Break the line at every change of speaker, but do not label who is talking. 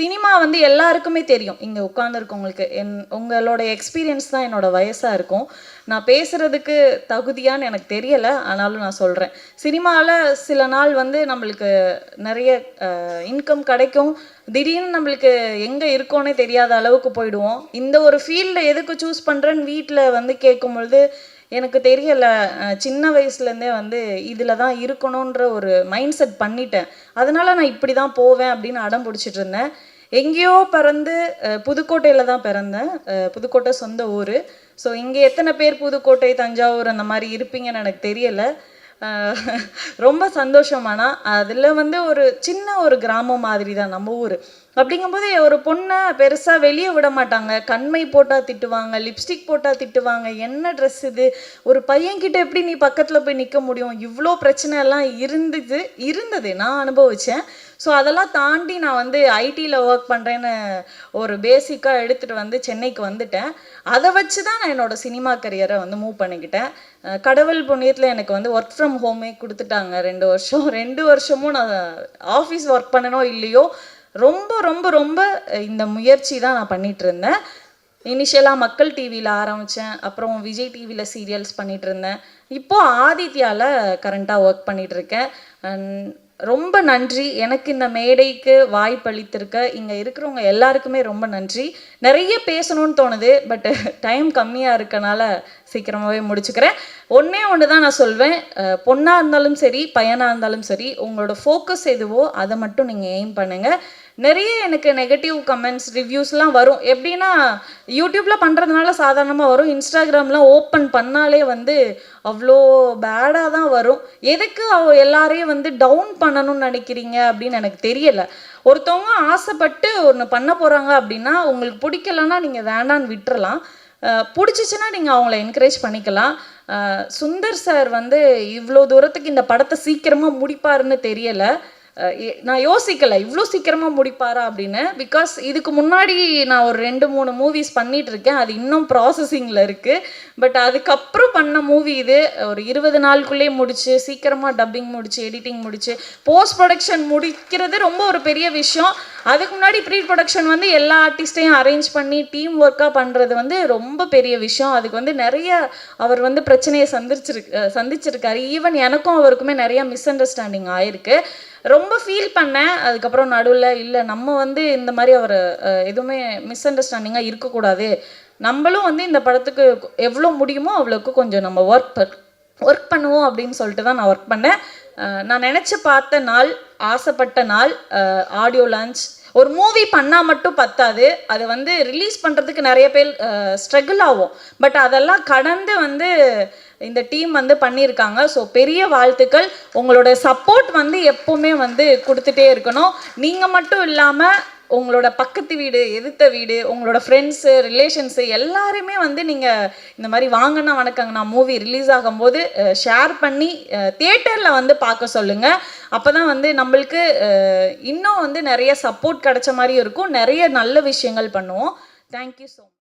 Cinema வந்து எல்லாருக்குமே தெரியும். இங்கே உட்காந்துருக்கவங்களுக்கு என் உங்களோட எக்ஸ்பீரியன்ஸ் தான் என்னோட வயசாக இருக்கும். நான் பேசுகிறதுக்கு தகுதியான்னு எனக்கு தெரியலை. ஆனாலும் நான் சொல்கிறேன் சினிமாவில் சில நாள் வந்து நம்மளுக்கு நிறைய இன்கம் கிடைக்கும். திடீர்னு நம்மளுக்கு எங்கே இருக்கோன்னே தெரியாத அளவுக்கு போயிடுவோம். இந்த ஒரு ஃபீல்டை எதுக்கு சூஸ் பண்ணுறேன்னு வீட்டில் வந்து கேட்கும் பொழுது எனக்கு தெரியல சின்ன வயசுலேருந்தே வந்து இதில் தான் இருக்கணுன்ற ஒரு மைண்ட் செட் பண்ணிட்டேன். அதனால நான் இப்படி தான் போவேன் அப்படின்னு அடம் பிடிச்சிட்டு இருந்தேன் எங்கேயோ பிறந்து புதுக்கோட்டையில் தான் பிறந்தேன். புதுக்கோட்டை சொந்த ஊர். ஸோ இங்கே எத்தனை பேர் புதுக்கோட்டை தஞ்சாவூர் அந்த மாதிரி இருப்பீங்கன்னு எனக்கு தெரியலை. ரொம்ப சந்தோஷமானா அதில் வந்து ஒரு சின்ன ஒரு கிராமம் மாதிரி தான் நம்ம ஊர். அப்படிங்கும்போது ஒரு பொண்ணை பெருசாக வெளியே விட மாட்டாங்க. கண்மை போட்டால் திட்டுவாங்க லிப்ஸ்டிக் போட்டால் திட்டுவாங்க. என்ன ட்ரெஸ் இது? ஒரு பையன்கிட்ட எப்படி நீ பக்கத்தில் போய் நிற்க முடியும்? இவ்வளோ பிரச்சனை எல்லாம் இருந்தது இருந்தது நான் அனுபவித்தேன் ஸோ அதெல்லாம் தாண்டி நான் வந்து ஐடியில் ஒர்க் பண்ணுறேன்னு ஒரு பேசிக்காக எடுத்துகிட்டு வந்து சென்னைக்கு வந்துட்டேன். அதை வச்சு தான் நான் என்னோட சினிமா கரியரை வந்து மூவ் பண்ணிக்கிட்டேன். கடவுள் புண்ணியத்தில் எனக்கு வந்து ஒர்க் ஃப்ரம் ஹோமே கொடுத்துட்டாங்க ரெண்டு வருஷம். ரெண்டு வருஷமும் நான் ஆஃபீஸ் ஒர்க் பண்ணனோ இல்லையோ ரொம்ப ரொம்ப ரொம்ப இந்த முயற்சி தான் நான் பண்ணிட்டு இருந்தேன் இனிஷியலாக மக்கள் டிவியில் ஆரம்பித்தேன் அப்புறம் விஜய் டிவியில் சீரியல்ஸ் பண்ணிட்டு இருந்தேன் இப்போது ஆதித்யாவில் கரண்ட்டாக ஒர்க் பண்ணிகிட்ருக்கேன் இருக்கேன் ரொம்ப நன்றி. எனக்கு இந்த மேடைக்கு வாய்ப்பளித்திருக்க இங்கே இருக்கிறவங்க எல்லாருக்குமே ரொம்ப நன்றி. நிறைய பேசணும்னு தோணுது பட் டைம் கம்மியாக இருக்கனால சீக்கிரமாகவே முடிச்சுக்கிறேன். ஒன்றே ஒன்று தான் நான் சொல்வேன். பொண்ணாக இருந்தாலும் சரி பையனாக இருந்தாலும் சரி உங்களோட ஃபோக்கஸ் எதுவோ அதை மட்டும் நீங்கள் எய்ம் பண்ணுங்கள் நிறைய எனக்கு நெகட்டிவ் கமெண்ட்ஸ் ரிவ்யூஸ்லாம் வரும். எப்படின்னா யூடியூப்பில் பண்ணுறதுனால சாதாரணமாக வரும். இன்ஸ்டாகிராம்லாம் ஓப்பன் பண்ணாலே வந்து அவ்வளோ பேடாக தான் வரும். எதுக்கு அவ எல்லாரையும் வந்து டவுன் பண்ணணும்னு நினைக்கிறீங்க அப்படின்னு எனக்கு தெரியலை. ஒருத்தவங்க ஆசைப்பட்டு ஒன்று பண்ண போகிறாங்க அப்படின்னா உங்களுக்கு பிடிக்கலன்னா நீங்கள் வேண்டான்னு விட்டுறலாம். பிடிச்சிச்சின்னா பிடிச்சிச்சுன்னா நீங்கள் அவங்கள என்கரேஜ் பண்ணிக்கலாம். சுந்தர் சார் வந்து இவ்வளோ தூரத்துக்கு இந்த படத்தை சீக்கிரமாக முடிப்பாருன்னு தெரியலை. நான் யோசிக்கலை. இவ்வளோ சீக்கிரமாக முடிப்பாரா அப்படின்னு. பிகாஸ் இதுக்கு முன்னாடி நான் ஒரு ரெண்டு மூணு மூவிஸ் பண்ணிட்டு இருக்கேன் அது இன்னும் ப்ராசஸிங்கில் இருக்குது பட் அதுக்கப்புறம் பண்ண மூவி இது ஒரு இருபது நாளுக்குள்ளே முடிச்சு சீக்கிரமாக டப்பிங் முடிச்சு எடிட்டிங் முடிச்சு போஸ்ட் ப்ரொடக்ஷன் முடிக்கிறது ரொம்ப ஒரு பெரிய விஷயம். அதுக்கு முன்னாடி ப்ரீ ப்ரொடக்ஷன் வந்து எல்லா ஆர்டிஸ்டையும் அரேஞ்ச் பண்ணி டீம் ஒர்க்காக பண்ணுறது வந்து ரொம்ப பெரிய விஷயம். அதுக்கு வந்து நிறைய அவர் வந்து பிரச்சனையை சந்திச்சிருக்கு சந்திச்சிருக்காரு. ஈவன் எனக்கும் அவருக்குமே நிறைய மிஸ் அண்டர்ஸ்டாண்டிங் ஆயிருக்கு. ரொம்ப ஃபீல் பண்ணேன். அதுக்கப்புறம் நடுவில் இல்லை நம்ம வந்து இந்த மாதிரி அவர் எதுவுமே மிஸ் அண்டர்ஸ்டாண்டிங்காக இருக்கக்கூடாது. நம்மளும் வந்து இந்த படத்துக்கு எவ்வளோ முடியுமோ அவ்வளோக்கு கொஞ்சம் நம்ம ஒர்க் ஒர்க் பண்ணுவோம் அப்படின்னு சொல்லிட்டு தான் நான் ஒர்க் பண்ணேன். நான் நினச்சி பார்த்த நாள் ஆசைப்பட்ட நாள் ஆடியோ லான்ச் ஒரு மூவி பண்ணால் மட்டும் பத்தாது. அதை வந்து ரிலீஸ் பண்ணுறதுக்கு நிறைய பேர் ஸ்ட்ரகிள் ஆகும். பட் அதெல்லாம் கடந்து வந்து இந்த டீம் வந்து பண்ணியிருக்காங்க. ஸோ பெரிய வாழ்த்துக்கள். உங்களோட சப்போர்ட் வந்து எப்போவுமே வந்து கொடுத்துட்டே இருக்கணும். நீங்கள் மட்டும் இல்லாமல் உங்களோட பக்கத்து வீடு எதிர்த்த வீடு உங்களோட ஃப்ரெண்ட்ஸு ரிலேஷன்ஸு எல்லாருமே வந்து நீங்கள் இந்த மாதிரி வாங்கண்ணா வணக்கங்கண்ணா மூவி ரிலீஸ் ஆகும்போது ஷேர் பண்ணி தியேட்டரில் வந்து பார்க்க சொல்லுங்கள் அப்போ தான் வந்து நம்மளுக்கு இன்னும் வந்து நிறைய சப்போர்ட் கிடைச்ச மாதிரி இருக்கும். நிறைய நல்ல விஷயங்கள் பண்ணுவோம். Thank you so